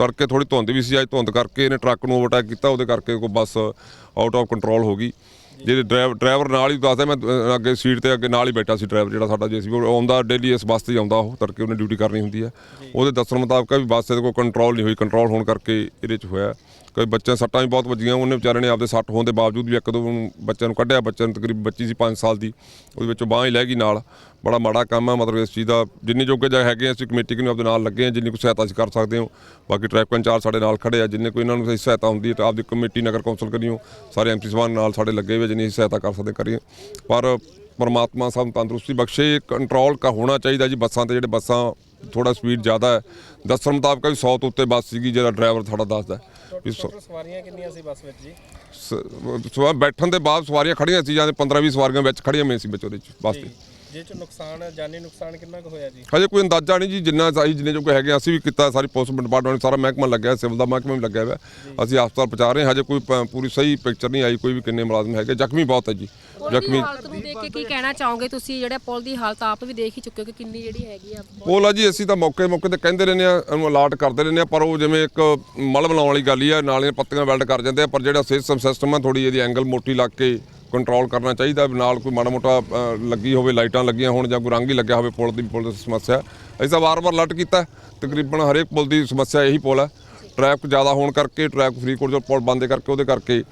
ਤੜਕੇ ਥੋੜੀ ਧੁੰਦ ਵੀ ਸੀ ਅੱਜ ਧੁੰਦ ਕਰਕੇ ਇਹਨੇ ਟਰੱਕ ਨੂੰ ਓਵਰਟੇਕ ਕੀਤਾ ਉਹਦੇ ਕਰਕੇ ਕੋਈ ਬੱਸ ਆਊਟ ਆਫ ਕੰਟਰੋਲ ਹੋ ਗਈ। ਜਿਹੜੇ ਡਰਾਈਵਰ ਡਰਾਈਵਰ ਨਾਲ ਹੀ ਦੱਸਦਾ ਮੈਂ ਅੱਗੇ ਸੀਟ ਤੇ ਅੱਗੇ ਨਾਲ ਹੀ ਬੈਠਾ ਸੀ ਡਰਾਈਵਰ ਜਿਹੜਾ ਸਾਡਾ ਜੇ ਸੀ ਉਹ ਆਉਂਦਾ ਡੇਲੀ ਇਸ ਬੱਸ ਤੇ ਆਉਂਦਾ ਉਹ ਤੜਕੇ ਉਹਨੇ ਡਿਊਟੀ ਕਰਨੀ ਹੁੰਦੀ ਹੈ ਉਹਦੇ ਦੱਸਣ ਮੁਤਾਬਕ ਵੀ ਬੱਸ ਦੇ ਕੋਈ ਕੰਟਰੋਲ ਨਹੀਂ ਹੋਈ ਕੰਟਰੋਲ ਹੋਣ ਕਰਕੇ ਇਹਦੇ ਚ ਹੋਇਆ। ਕਈ ਬੱਚਿਆਂ ਸੱਟਾਂ ਵੀ ਬਹੁਤ ਵੱਜੀਆਂ, ਉਹਨੇ ਵਿਚਾਰੇ ਨੇ ਆਪਦੇ ਸੱਟ ਹੋਣ ਦੇ ਬਾਵਜੂਦ ਵੀ ਇੱਕ ਦੋ ਬੱਚਿਆਂ ਨੂੰ ਕੱਢਿਆ, ਬੱਚਿਆਂ ਨੂੰ ਤਕਰੀਬ ਬੱਚੀ ਸੀ 5 ਸਾਲ ਦੀ, ਉਹਦੇ ਵਿੱਚੋਂ ਬਾਂਹ ਹੀ ਲੈ ਗਈ ਨਾਲ। ਬੜਾ ਮਾੜਾ ਕੰਮ ਆ, ਮਤਲਬ ਇਸ ਚੀਜ਼ ਦਾ, ਜਿੰਨੇ ਜੋਗੇ ਜਾ ਹੈਗੇ ਅਸੀਂ ਕਮੇਟੀ ਨੂੰ ਆਪਦੇ ਨਾਲ ਲੱਗੇ ਆ, ਜਿੰਨੀ ਕੁ ਸਹਾਇਤਾ ਅਸੀਂ ਕਰ ਸਕਦੇ ਹਾਂ। ਬਾਕੀ ਟ੍ਰੈਫਿਕ ਇੰਚਾਰਜ ਸਾਡੇ ਨਾਲ ਖੜੇ ਆ, ਜਿੰਨੇ ਕੋਈ ਇਹਨਾਂ ਨੂੰ ਸਹੀ ਸਹਾਇਤਾ ਹੁੰਦੀ ਹੈ ਤਾਂ ਆਪਦੀ ਕਮੇਟੀ, ਨਗਰ ਕੌਂਸਲ ਕਰੀਓ, ਸਾਰੇ ਐਮਪੀ ਸਾਹਿਬਾਨ ਨਾਲ ਸਾਡੇ ਲੱਗੇ ਹੋਏ ਜਿੰਨੀ ਅਸੀਂ ਸਹਾਇਤਾ ਕਰ ਸਕਦੇ ਕਰੀਏ। ਪਰ ਪਰਮਾਤਮਾ ਸਾਨੂੰ ਤੰਦਰੁਸਤੀ ਬਖਸ਼ੇ, ਕੰਟਰੋਲ ਕਾ ਹੋਣਾ ਚਾਹੀਦਾ ਜੀ, ਬੱਸਾਂ ਤੇ ਜਿਹੜੇ ਬੱਸਾਂ ਥੋੜਾ ਸਪੀਡ ਜ਼ਿਆਦਾ ਹੈ। ਦੱਸਣ ਮੁਤਾਬਕ ਵੀ 100 ਤੋਂ ਉੱਤੇ ਬੱਸ ਸੀਗੀ ਜਿਹੜਾ ਡਰਾਈਵਰ ਸਾਡਾ ਦੱਸਦਾ ਵੀ ਸੌ- ਸਵਾਰੀਆਂ ਕਿੰਨੀਆਂ ਸੀ ਬੱਸ ਵਿੱਚ ਜੀ? ਸ- ਸਵਾ ਬੈਠਣ ਦੇ ਬਾਅਦ ਸਵਾਰੀਆਂ ਖੜੀਆਂ ਸੀ ਜਾਂ 15 20 ਸਵਾਰੀਆਂ ਵਿੱਚ ਖੜੀਆਂ ਮੈਂ ਸੀ ਵਿੱਚ ਉਹਦੇ ਚ ਬੱਸ ਦੇ ਜੇ ਚ ਨੁਕਸਾਨ ਜਾਨੀ ਨੁਕਸਾਨ ਕਿੰਨਾ ਕੁ ਹੋਇਆ ਜੀ? ਹਜੇ ਕੋਈ ਅੰਦਾਜ਼ਾ ਨਹੀਂ ਜੀ ਜਿੰਨਾ ਸਹੀ ਜਿੰਨੇ ਜੋ ਹੈਗੇ ਅਸੀਂ ਵੀ ਕੀਤਾ ਸਾਰੀ ਪੁਲਿਸ ਡਿਪਾਰਟਮੈਂਟ ਸਾਰਾ ਮਹਿਕਮਾ ਲੱਗਿਆ ਸਿਵਲ ਦਾ ਮਹਿਕਮਾ ਵੀ ਲੱਗਿਆ ਹੋਇਆ। ਅਸੀਂ ਹਸਪਤਾਲ ਪਹੁੰਚਾ ਰਹੇ ਹਾਂ ਹਜੇ ਕੋਈ ਪ- ਪੂਰੀ ਸਹੀ ਪਿਕਚਰ ਨਹੀਂ ਆਈ ਕੋਈ ਵੀ ਕਿੰਨੇ ਮੁਲਾਜ਼ਮ ਹੈਗੇ ਜ਼ਖਮੀ ਬਹੁਤ ਹੈ ਜੀ ਜ਼ਖਮੀ। ਹਾਲਤ ਨੂੰ ਦੇਖ ਕੇ ਕੀ ਕਹਿਣਾ ਚਾਹੋਗੇ ਤੁਸੀਂ? ਜਿਹੜੇ ਪੁਲ ਦੀ ਹਾਲਤ ਆਪ ਵੀ ਦੇਖ ਹੀ ਚੁੱਕੇ ਹੋ ਕਿ ਕਿੰਨੀ ਜਿਹੜੀ ਹੈਗੀ ਆ ਉਹ ਲਾ ਜੀ ਅਸੀਂ ਤਾਂ ਮੌਕੇ ਮੌਕੇ ਤੇ ਕਹਿੰਦੇ ਰਹਿੰਦੇ ਆ ਉਹਨੂੰ ਅਲਾਟ ਕਰਦੇ ਰਹਿੰਦੇ ਆ ਪਰ ਉਹ ਜਿਵੇਂ ਇੱਕ ਮਲ ਬਣਾਉਣ ਵਾਲੀ ਗੱਲ ਹੀ ਆ ਨਾਲੀਆਂ ਪੱਤੀਆਂ ਵੈਲਡ ਕਰ ਜਾਂਦੇ ਆ ਪਰ ਜਿਹੜਾ ਸਿਸਟਮ ਸਿਸਟਮ ਆ ਥੋੜੀ ਇਹਦੀ ਐਂਗਲ ਮੋਟੀ ਲੱਗ ਕੇ ਕੰਟਰੋਲ ਕਰਨਾ ਚਾਹੀਦਾ ਨਾਲ ਕੋਈ ਮਾੜਾ ਮੋਟਾ ਲੱਗੀ ਹੋਵੇ, ਲਾਈਟਾਂ ਲੱਗੀਆਂ ਹੋਣ ਜਾਂ ਕੋਈ ਰੰਗ ਹੀ ਲੱਗਿਆ ਹੋਵੇ ਪੁਲ ਦੀ ਪੁਲ ਦੀ ਸਮੱਸਿਆ। ਅਸੀਂ ਤਾਂ ਵਾਰ-ਵਾਰ ਅਲਰਟ ਕੀਤਾ, ਤਕਰੀਬਨ ਹਰੇਕ ਪੁਲ ਦੀ ਸਮੱਸਿਆ ਇਹੀ ਪੁਲ ਹੈ। ਟ੍ਰੈਫਿਕ ਜ਼ਿਆਦਾ ਹੋਣ ਕਰਕੇ ਟ੍ਰੈਫਿਕ ਫਰੀਦਕੋਟ ਜੋ ਪੁਲ ਬੰਦ ਕਰਕੇ, ਉਹਦੇ ਕਰਕੇ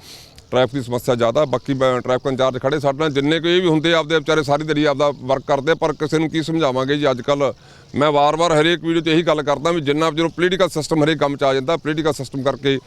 ਟ੍ਰੈਫਿਕ ਦੀ ਸਮੱਸਿਆ ਜ਼ਿਆਦਾ। ਬਾਕੀ ਟ੍ਰੈਫਿਕ ਇੰਚਾਰਜ ਖੜੇ ਸਾਡੇ ਨਾਲ, ਜਿੰਨੇ ਕੋਈ ਵੀ ਹੁੰਦੇ ਆਪਦੇ ਵਿਚਾਰੇ ਸਾਰੀ ਦਿਹਾੜੀ ਆਪਦਾ ਵਰਕ ਕਰਦੇ ਪਰ ਕਿਸੇ ਨੂੰ ਕੀ ਸਮਝਾਵਾਂਗੇ ਜੀ ਅੱਜ ਕੱਲ ਮੈਂ ਵਾਰ-ਵਾਰ ਹਰੇਕ ਵੀਡੀਓ 'ਚ ਇਹੀ ਗੱਲ ਕਰਦਾ ਵੀ ਜਿੰਨਾ ਜਦੋਂ ਪੋਲੀਟੀਕਲ ਸਿਸਟਮ ਹਰੇਕ ਕੰਮ ਚ ਆ ਜਾਂਦਾ ਪੋਲੀਟੀਕਲ ਸਿਸਟਮ ਕਰਕੇ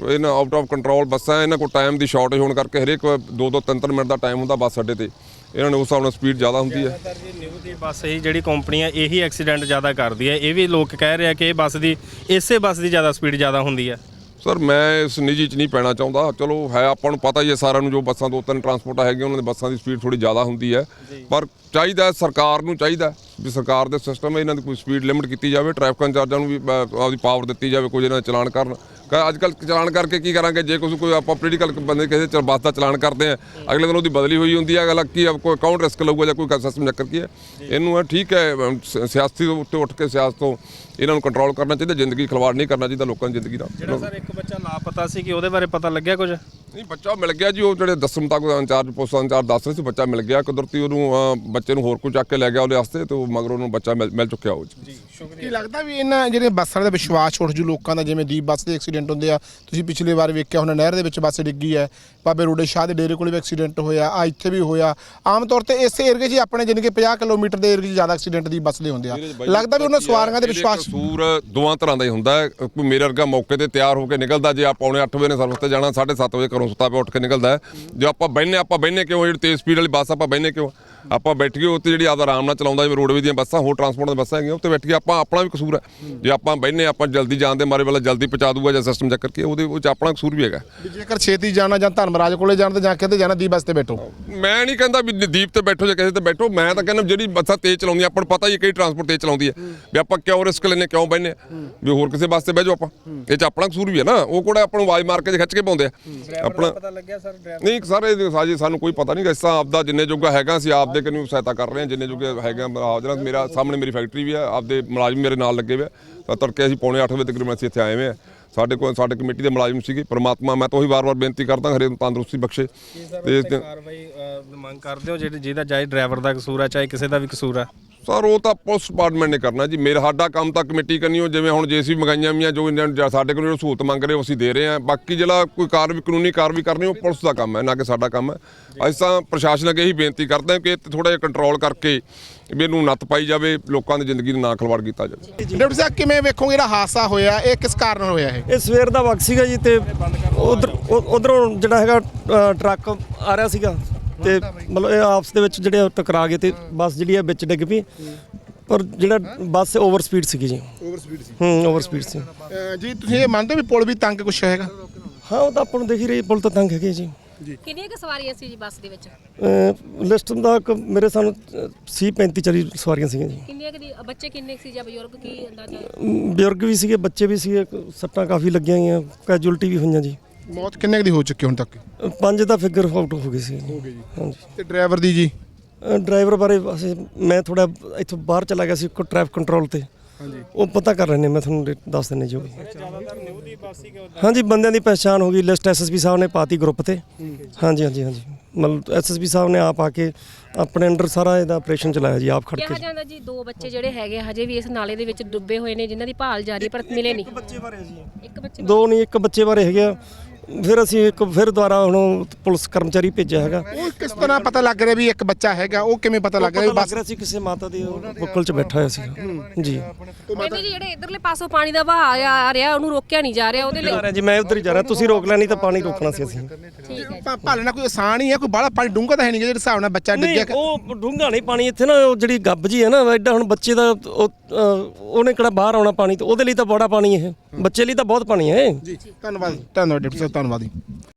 ਇਹਨਾਂ ਆਊਟ ਆਫ ਕੰਟਰੋਲ ਬੱਸਾਂ ਇਹਨਾਂ ਕੋਲ ਟਾਈਮ ਦੀ ਸ਼ਾਰਟੇਜ ਹੋਣ ਕਰਕੇ ਹਰੇਕ 2-2 3-3 ਮਿੰਟ ਦਾ ਟਾਈਮ ਹੁੰਦਾ ਬੱਸ ਅੱਡੇ ਤੇ। ਇਹਨਾਂ ਨੇ ਉਸ ਹਿਸਾਬ ਨਾਲ ਸਪੀਡ ਜ਼ਿਆਦਾ ਹੁੰਦੀ ਹੈ। ਸਰ ਜੀ ਨਿਊ ਦੀ ਬੱਸ ਜਿਹੜੀ ਕੰਪਨੀ ਹੈ ਇਹੀ ਐਕਸੀਡੈਂਟ ਜ਼ਿਆਦਾ ਕਰਦੀ ਹੈ। ਇਹ ਵੀ ਲੋਕ ਕਹਿ ਰਹੇ ਆ ਕਿ ਇਹ ਬੱਸ ਦੀ ਇਸੇ ਬੱਸ ਦੀ ਜ਼ਿਆਦਾ ਸਪੀਡ ਜ਼ਿਆਦਾ ਹੁੰਦੀ ਹੈ। ਸਰ ਮੈਂ ਇਸ ਨਿੱਜੀ ਚ ਨਹੀਂ ਪੈਣਾ ਚਾਹੁੰਦਾ। ਚਲੋ ਹੈ ਆਪਾਂ ਨੂੰ ਪਤਾ ਹੀ ਹੈ ਸਾਰਿਆਂ ਨੂੰ ਜੋ ਬੱਸਾਂ ਦੋ ਤਿੰਨ ਟਰਾਂਸਪੋਰਟਾਂ ਹੈਗੀਆਂ ਉਹਨਾਂ ਦੀ ਬੱਸਾਂ ਦੀ ਸਪੀਡ ਥੋੜੀ ਜ਼ਿਆਦਾ ਹੁੰਦੀ ਹੈ। ਪਰ ਚਾਹੀਦਾ ਸਰਕਾਰ ਨੂੰ ਚਾਹੀਦਾ ਵੀ ਸਰਕਾਰ ਦੇ ਸਿਸਟਮ ਇਹਨਾਂ ਦੀ ਕੋਈ ਸਪੀਡ ਲਿਮਿਟ ਕੀਤੀ ਜਾਵੇ ਟ੍ਰੈਫਿਕ ਇੰਚਾਰਜਾਂ ਨੂੰ ਵੀ ਆਪਦੀ ਪਾਵਰ ਦਿੱਤੀ ਜਾਵੇ ਕੋਈ ਇਹਨਾਂ ਦਾ ਚਲਾਨ ਕਰਨ। ਅੱਜ ਕੱਲ ਚਲਾਨ ਕਰਕੇ ਕੀ ਕਰਾਂਗੇ? ਜੇ ਕੁਝ ਕੋਈ ਆਪਾਂ ਪੋਲੀਟੀਕਲ ਬੰਦੇ ਕਿਸੇ ਚ ਬੱਸ ਦਾ ਚਲਾਨ ਕਰਦੇ ਆ ਅਗਲੇ ਦਿਨ ਉਹਦੀ ਬਦਲੀ ਹੋਈ ਹੁੰਦੀ ਹੈ ਅਗਲਾ ਕੀ ਕੋਈ ਅਕਾਊਂਟ ਰਿਸਕ ਲਊਗਾ ਜਾਂ ਕੋਈ ਸਿਸਟਮ ਚੱਕਰ ਕੀ ਹੈ ਇਹਨੂੰ ਇਹ ਠੀਕ ਹੈ ਅਮ, ਸਿਆਸਤੀ ਤੋਂ ਉੱਤੇ ਉੱਠ ਕੇ ਸਿਆਸਤ ਤੋਂ ਇਹਨਾਂ ਨੂੰ ਕੰਟਰੋਲ ਕਰਨਾ ਚਾਹੀਦਾ ਜ਼ਿੰਦਗੀ ਖਿਲਵਾੜ ਨਹੀਂ ਕਰਨਾ ਚਾਹੀਦਾ ਲੋਕਾਂ ਦੀ ਜ਼ਿੰਦਗੀ ਦਾ। ਜਿਹੜਾ ਸਰ ਇੱਕ ਬੱਚਾ ਲਾਪਤਾ ਸੀ ਕਿ ਉਹਦੇ ਬਾਰੇ ਪਤਾ ਲੱਗਿਆ ਕੁਝ? ਨਹੀਂ ਬੱਚਾ ਮਿਲ ਗਿਆ ਜੀ ਉਹ ਜਿਹੜੇ ਦੱਸਣ ਤੱਕ ਇੰਚਾਰਜ ਪੋਸਟ ਇੰਚਾਰਜ ਦੱਸ ਰਹੇ ਸੀ ਬੱਚਾ ਮਿਲ ਗਿਆ। ਕੁਦਰਤੀ ਉਹਨੂੰ ਬੱਚੇ ਨੂੰ ਹੋਰ ਕੋਈ ਚੱਕ ਕੇ ਲੈ ਗਿਆ ਉਹਦੇ ਵਾਸਤੇ ਤੇ ਮਗਰ ਉਹਨੂੰ ਬੱਚਾ ਮਿਲ ਚੁੱਕਿਆ ਉਹ ਜੀ। ਕੀ ਲੱਗਦਾ ਵੀ ਇਹਨਾਂ ਜਿਹੜੇ ਬੱਸਾਂ ਦਾ ਵਿਸ਼ਵਾਸ ਉੱਠ ਜੂ ਲੋਕਾਂ ਦਾ ਜਿਵੇਂ ਦੀਪ ਬੱਸ ਦੇ ਐਕਸੀਡੈਂਟ ਹੁੰਦੇ ਆ ਤੁਸੀਂ ਪਿਛਲੀ ਵਾਰ ਵੇਖਿਆ ਹੁਣ ਨਹਿਰ ਦੇ ਵਿੱਚ ਬੱਸ ਡਿੱਗੀ ਹੈ ਬਾਬੇ ਰੋਡੇ ਸ਼ਾਹ ਦੇ ਡੇਰੇ ਕੋਲ ਵੀ ਐਕਸੀਡੈਂਟ ਹੋਇਆ ਆ ਇੱਥੇ ਵੀ ਹੋਇਆ। ਆਮ ਤੌਰ ਤੇ ਇਸੇ ਏਰੀਏ 'ਚ ਆਪਣੇ ਜਾਣੀ ਕਿ 50 ਕਿਲੋਮੀਟਰ ਦੇ ਏਰੀਏ 'ਚ ਜ਼ਿਆਦਾ ਐਕਸੀਡੈਂਟ ਦੀ ਬੱਸ ਦੇ ਹੁੰਦੇ ਆ। ਲੱਗਦਾ ਵੀ ਉਹਨਾਂ ਸਵਾਰੀਆਂ ਦੇ ਵਿਸ਼ਵਾਸ ਕਸੂਰ ਦੋਵਾਂ ਤਰ੍ਹਾਂ ਦਾ ਹੀ ਹੁੰਦਾ ਕੋਈ ਮੇਰੇ ਵਰਗਾ ਮੌਕੇ ਤੇ ਤਿਆਰ ਹੋ ਕੇ ਨਿਕਲਦਾ ਜੇ ਆਪਾਂ ਪੌਣੇ 8 ਵਜੇ ਨੇ ਸਰਵਿਸ ਤੇ ਜਾਣਾ 7:30 ਵਜੇ ਘਰੋਂ ਸੁੱਤਾ ਪਿਆ, ਉੱਠ ਕੇ ਨਿਕਲਦਾ ਹੈ। ਜੇ ਆਪਾਂ ਬਹਿਨੇ ਆਪਾਂ ਬਹਿਨੇ ਕਿਉਂ? ਜਿਹੜੀ ਤੇਜ਼ ਸਪੀਡ ਵਾਲੀ ਬੱਸ ਆਪਾਂ ਬਹਿਨੇ ਕਿਉਂ? ਆਪਾਂ ਬੈਠ ਕੇ ਉੱਤੇ ਜਿਹੜੀ ਆਪਦਾ ਆਰਾਮ ਨਾਲ ਚਲਾਉਂਦਾ ਜਿਵੇਂ ਰੋਡਵੇ ਦੀਆਂ ਬੱਸਾਂ ਹੋਰ ਟਰਾਂਸਪੋਰਟ ਦੀਆਂ ਬੱਸਾਂ ਹੈਗੀਆਂ ਉੱਤੇ ਬੈਠ ਕੇ ਆਪਾਂ ਆਪਣਾ ਵੀ ਕਸੂਰ ਹੈ। ਜੇ ਆਪਾਂ ਬਹਿਨੇ ਆਪਾਂ ਜਲਦੀ ਜਾਣ ਦੇ ਮਾਰੇ ਵਾਲਾ ਜਲਦੀ ਪਹੁੰਚਾ ਦੂਗਾ ਜਾਂ ਸਿਸਟਮ ਚੱਕਰ ਕੇ ਉਹਦੇ ਉਹ ਚ ਆਪਣਾ ਕਸੂਰ ਵੀ ਹੈਗਾ। ਜੇਕਰ ਛੇਤੀ ਜਾਣਾ ਜਾਂ ਧਰਮਰਾਜ ਕੋਲੇ ਜਾਣਾ ਤੇ ਜਾਂ ਕਿਤੇ ਜਾਣਾ ਦੀਪ ਬੱਸ ਤੇ ਬੈਠੋ। ਮੈਂ ਨਹੀਂ ਕਹਿੰਦਾ ਵੀ ਦੀਪ ਤੇ ਬੈਠੋ ਜਾਂ ਕਿਸੇ ਤੇ ਬੈਠੋ ਮੈਂ ਤਾਂ ਕਹਿੰਦਾ ਜਿਹੜੀ ਬੱਸਾਂ ਤੇਜ਼ ਚਲਾਉਂਦੀਆਂ ਆਪਾਂ ਨੂੰ ਪਤਾ ਹੀ ਹੈ ਕਿਹੜੀ ਟਰਾਂਸਪੋਰਟ ਤੇਜ਼ ਚਲਾਉਂਦੀ ਹੈ। ਵੀ ਆਪਾਂ ਕਿਉਂ ਰਿਸਕ ਲੈਨੇ ਕਿਉਂ ਬੈਨੇ ਵੀ ਹੋਰ ਕਿਸੇ ਬੱਸ ਤੇ ਬਹਿ ਜਾਓ ਆਪਾਂ। ਇਹ ਚ ਆਪਣਾ ਕਸੂਰ ਵੀ ਹੈ ਨਾ। ਉਹ ਕੋੜਾ ਆਪਾਂ ਨੂੰ ਆਵਾਜ਼ ਮਾਰ ਕੇ ਜੇ ਖਿੱਚ ਕੇ ਪਾਉਂਦੇ ਆ। ਆਪਣਾ ਪਤਾ ਲੱਗਿਆ ਸਰ ਡਰਾਈਵਰ ਨਹੀਂ ਸਾਰੇ ਇਹਦੇ ਸਾਜੀ ਸਾਨੂੰ ਕੋਈ ਪਤਾ ਨਹੀਂ ਇਸ ਤਰ੍ਹਾਂ ਆਪਦਾ ਜਿੰਨੇ ਜੋਗਾ ਹੈਗਾ ਅਸੀਂ ਆਪਦੇ ਕਨੂੰ ਸਹਾਇਤਾ ਕਰ ਰਹੇ ਹਾਂ ਜਿੰਨੇ ਜੋਗੇ ਹੈਗਾ ਹਾਜ਼ਰਾਂ ਮੇਰਾ ਸਾਹਮਣੇ ਮੇਰੀ ਫੈਕਟਰੀ ਵੀ ਆ, ਆਪਦੇ ਮੁਲਾਜ਼ਮ ਮੇਰੇ ਨਾਲ ਲੱਗੇ ਹੋਏ ਆ। ਤਾਂ ਤੜਕੇ ਅਸੀਂ ਪੌਣੇ 8 ਵਜੇ ਤਕਰੀਬਨ ਅਸੀਂ ਇੱਥੇ ਆਏ ਹੋਏ ਆ। ਸਾਡੇ ਕੋਲ ਸਾਡੇ ਕਮੇਟੀ ਦੇ ਮੁਲਾਜ਼ਮ ਸੀਗੇ ਪ੍ਰਮਾਤਮਾ ਮੈਂ ਤਾਂ ਉਹੀ ਵਾਰ-ਵਾਰ ਬੇਨਤੀ ਕਰਦਾ ਹਰੇ ਨੂੰ ਤੰਦਰੁਸਤੀ ਬਖਸ਼ੇ ਤੇ ਕਾਰਵਾਈ ਮੰਗ ਕਰਦੇ ਹੋ ਜਿਹੜੇ ਜਿਹਦਾ ਚਾਹੇ ਡਰਾਈਵਰ ਦਾ ਕਸੂਰ ਆ ਚਾਹੇ ਕਿਸੇ ਦਾ ਵੀ ਕਸੂਰ ਆ? ਸਰ ਉਹ ਤਾਂ ਪੁਲਿਸ ਡਿਪਾਰਟਮੈਂਟ ਨੇ ਕਰਨਾ ਜੀ। ਮੇਰਾ ਸਾਡਾ ਕੰਮ ਤਾਂ ਕਮੇਟੀ ਕਰਨੀ ਹੋ ਜਿਵੇਂ ਹੁਣ ਜੇਸੀ ਮੰਗਾਈਆਂ ਜੋ ਇਹਨਾਂ ਨੂੰ ਜਾਂ ਸਾਡੇ ਕੋਲ ਜੋ ਸਹੂਲਤ ਮੰਗ ਰਹੇ ਉਹ ਅਸੀਂ ਦੇ ਰਹੇ ਹਾਂ। ਬਾਕੀ ਜਿਹੜਾ ਕੋਈ ਕਾਰਵਾਈ ਕਾਨੂੰਨੀ ਕਾਰਵਾਈ ਕਰਨੀ ਉਹ ਪੁਲਿਸ ਦਾ ਕੰਮ ਹੈ ਨਾ ਕਿ ਸਾਡਾ ਕੰਮ ਹੈ। ਅਸੀਂ ਤਾਂ ਪ੍ਰਸ਼ਾਸਨ ਅੱਗੇ ਇਹੀ ਬੇਨਤੀ ਕਰਦੇ ਹਾਂ ਕਿ ਥੋੜਾ ਜਿਹਾ ਕੰਟਰੋਲ ਕਰਕੇ ਵੀ ਇਹਨੂੰ ਨੱਥ ਪਾਈ ਜਾਵੇ ਲੋਕਾਂ ਦੀ ਜ਼ਿੰਦਗੀ ਨਾਲ ਨਾ ਖਿਲਵਾੜ ਕੀਤਾ ਜਾਵੇ। ਡਿਪਟੀ ਸਾਹਿਬ ਕਿਵੇਂ ਵੇਖੋਗੇ ਜਿਹੜਾ ਹਾਦਸਾ ਹੋਇਆ? ਇਹ ਕਿਸ ਕਾਰਨ ਹੋਇਆ ਇਹ? ਇਹ ਸਵੇਰ ਦਾ ਵਕਤ ਸੀਗਾ ਜੀ ਤੇ ਉਧਰ ਉਧਰੋਂ ਜਿਹੜਾ ਹੈਗਾ ਟਰੱਕ ਆ ਰਿਹਾ ਸੀਗਾ ਤੇ ਮਤਲਬ ਇਹ ਆਪਸ ਦੇ ਵਿੱਚ ਜਿਹੜੇ ਟਕਰਾ ਗਏ ਤੇ ਬੱਸ ਜਿਹੜੀ ਹੈ ਵਿੱਚ ਡਿੱਗ ਪਈ। ਪਰ ਜਿਹੜਾ ਬੱਸ ਓਵਰ ਸਪੀਡ ਸੀਗੀ ਜੀ। ਓਵਰ ਸਪੀਡ ਸੀ। ਹੂੰ ਓਵਰ ਸਪੀਡ ਸੀ। ਜੀ ਤੁਸੀਂ ਇਹ ਮੰਨਦੇ ਹੋ ਵੀ ਪੁਲ ਵੀ ਤੰਗ ਕੁਛ ਹੈਗਾ? ਹਾਂ ਉਹ ਤਾਂ ਆਪਾਂ ਨੂੰ ਦੇਖ ਹੀ ਰਹੀ ਪੁਲ ਤਾਂ ਤੰਗ ਹੈਗੇ ਜੀ। ਕਿੰਨੀਆਂ ਕੁ ਸਵਾਰੀਆਂ ਸੀ ਜੀ ਬੱਸ ਦੇ ਵਿੱਚ? ਲਿਸਟ ਦਾ ਇੱਕ ਮੇਰੇ ਸਾਨੂੰ ਅ, ਸੀ 35 40 ਸਵਾਰੀਆਂ ਸੀਗੀਆਂ ਜੀ। ਕਿੰਨੀਆਂ ਕੁ ਦੀ ਬੱਚੇ ਕਿੰਨੇ ਕੁ ਸੀ ਜਾਂ ਬਜ਼ੁਰਗ ਕੀ ਅੰਦਾਜ਼ਾ? ਅਮ, ਬਜ਼ੁਰਗ ਵੀ ਸੀਗੇ ਬੱਚੇ ਵੀ ਸੀਗੇ ਸੱਟਾਂ ਕਾਫੀ ਲੱਗੀਆਂ ਹੋਈਆਂ ਕੈਜੂਅਲਟੀ ਵੀ ਹੋਈਆਂ ਜੀ। ਮੌਤ ਕਿੰਨੇ ਕੁ ਦੀ ਹੋ ਚੁੱਕੀ ਹੁਣ ਤੱਕ? ਅ, ਪੰਜ ਦਾ ਫਿਗਰ ਆਊਟ ਹੋ ਗਏ ਸੀ। ਹੋ ਗਏ ਜੀ। ਹਾਂਜੀ। ਤੇ ਡਰਾਈਵਰ ਦੀ ਜੀ? ਡਰਾਈਵਰ ਬਾਰੇ ਅਸੀਂ ਮੈਂ ਥੋੜਾ ਇੱਥੋਂ ਬਾਹਰ ਚਲਾ ਗਿਆ ਸੀ ਕੋ ਟ੍ਰੈਫਿਕ ਕੰਟਰੋਲ ਤੇ। ਉਹ ਪਤਾ ਕਰ ਰਹੇ ਨੇ ਮੈਂ ਤੁਹਾਨੂੰ ਦੱਸ ਦਿੰਨੇ ਜੋ ਵੀ। ਹਾਂਜੀ ਬੰਦਿਆਂ ਦੀ ਪਛਾਣ ਹੋ ਗਈ ਲਿਸਟ ਐਸਐਸਪੀ ਸਾਹਿਬ ਨੇ ਪਾਤੀ ਗਰੁੱਪ ਤੇ। ਹਾਂਜੀ ਹਾਂਜੀ ਹਾਂਜੀ। ਮਤਲਬ ਐਸਐਸਪੀ ਸਾਹਿਬ ਨੇ ਆਪ ਆ ਕੇ ਆਪਣੇ ਅੰਡਰ ਸਾਰਾ ਇਹਦਾ ਆਪਰੇਸ਼ਨ ਚਲਾਇਆ ਜੀ ਆਪ ਖੜ ਕਿਹਾ ਕੇ ਜਾਂਦਾ ਜੀ ਦੋ ਬੱਚੇ ਜਿਹੜੇ ਹੈਗੇ ਆ, ਹਜੇ ਵੀ ਇਸ ਨਾਲੇ ਦੇ ਵਿੱਚ ਡੁੱਬੇ ਹੋਏ ਨੇ ਜਿਨ੍ਹਾਂ ਦੀ ਭਾਲ ਜਾਰੀ ਹੈ, ਪਰ ਮਿਲੇ ਨਹੀਂ। ਬੱਚੇ ਬਾਰੇ ਜੀ। ਇੱਕ ਬੱਚੇ ਦੋ ਨਹੀਂ ਇੱਕ ਬੱਚੇ ਬਾਰੇ ਹੈਗੇ ਆ। ਫਿਰ ਅਸੀਂ ਇੱਕ ਫਿਰ ਦੁਬਾਰਾ ਹੁਣ ਪੁਲਿਸ ਕਰਮਚਾਰੀ ਭੇਜਿਆ ਹੈਗਾ। ਉਹ ਕਿਸ ਤਰ੍ਹਾਂ ਪਤਾ ਲੱਗ ਰਿਹਾ ਵੀ ਇੱਕ ਬੱਚਾ ਹੈਗਾ ਉਹ ਕਿਵੇਂ ਪਤਾ ਲੱਗ ਰਿਹਾ ਵੀ ਬੱਸ ਰਿਹਾ ਸੀ ਕਿਸੇ ਮਾਤਾ ਦੇ ਬੁੱਕਲ 'ਚ ਬੈਠਾ ਹੋਇਆ ਸੀ ਜੀ। ਕਹਿੰਦੇ ਜੀ ਜਿਹੜੇ ਇਧਰਲੇ ਪਾਸੋਂ ਪਾਣੀ ਦਾ ਵਹਾਅ ਆ ਆ ਰਿਹਾ ਉਹਨੂੰ ਰੋਕਿਆ ਨਹੀਂ ਜਾ ਰਿਹਾ ਉਹਦੇ ਲਈ ਜਾ ਰਿਹਾ ਜੀ ਮੈਂ ਉਧਰ ਹੀ ਜਾ ਰਿਹਾ ਤੁਸੀਂ ਰੋਕ ਲੈਣੀ ਤਾਂ ਪਾਣੀ ਰੋਕਣਾ ਸੀ ਅਸੀਂ। ਠੀਕ ਹੈ। ਭਾ- ਭਾਲਣਾ ਕੋਈ ਆਸਾਨ ਹੀ ਹੈ ਕੋਈ ਬਾਹਲਾ ਪਾਣੀ ਡੂੰਘਾ ਤਾਂ ਹੈ ਨਹੀਂ ਜਿਹੜੇ ਹਿਸਾਬ ਨਾਲ ਬੱਚਾ ਨਹੀਂ ਡਿੱਗਿਆ। ਉਹ ਡੂੰਘਾ ਨਹੀਂ ਪਾਣੀ ਇੱਥੇ ਨਾ ਉਹ ਜਿਹੜੀ ਗੱਬ ਜੀ ਹੈ ਨਾ ਐਡਾ ਹੁਣ ਬੱਚੇ ਦਾ ਉਹ, ਉਹਨੇ ਕਿਹੜਾ ਬਾਹਰ ਆਉਣਾ ਪਾਣੀ ਤੋਂ ਉਹਦੇ ਲਈ ਤਾਂ ਬੜਾ ਪਾਣੀ ਇਹ। ਬੱਚੇ ਲਈ ਤਾਂ ਬਹੁਤ ਪਾਣੀ ਹੈ ਜੀ ਧੰਨਵਾਦ ਧੰਨਵਾਦ ਡਿਪਟੀ ਸਾਹਿਬ ਧੰਨਵਾਦ ਜੀ।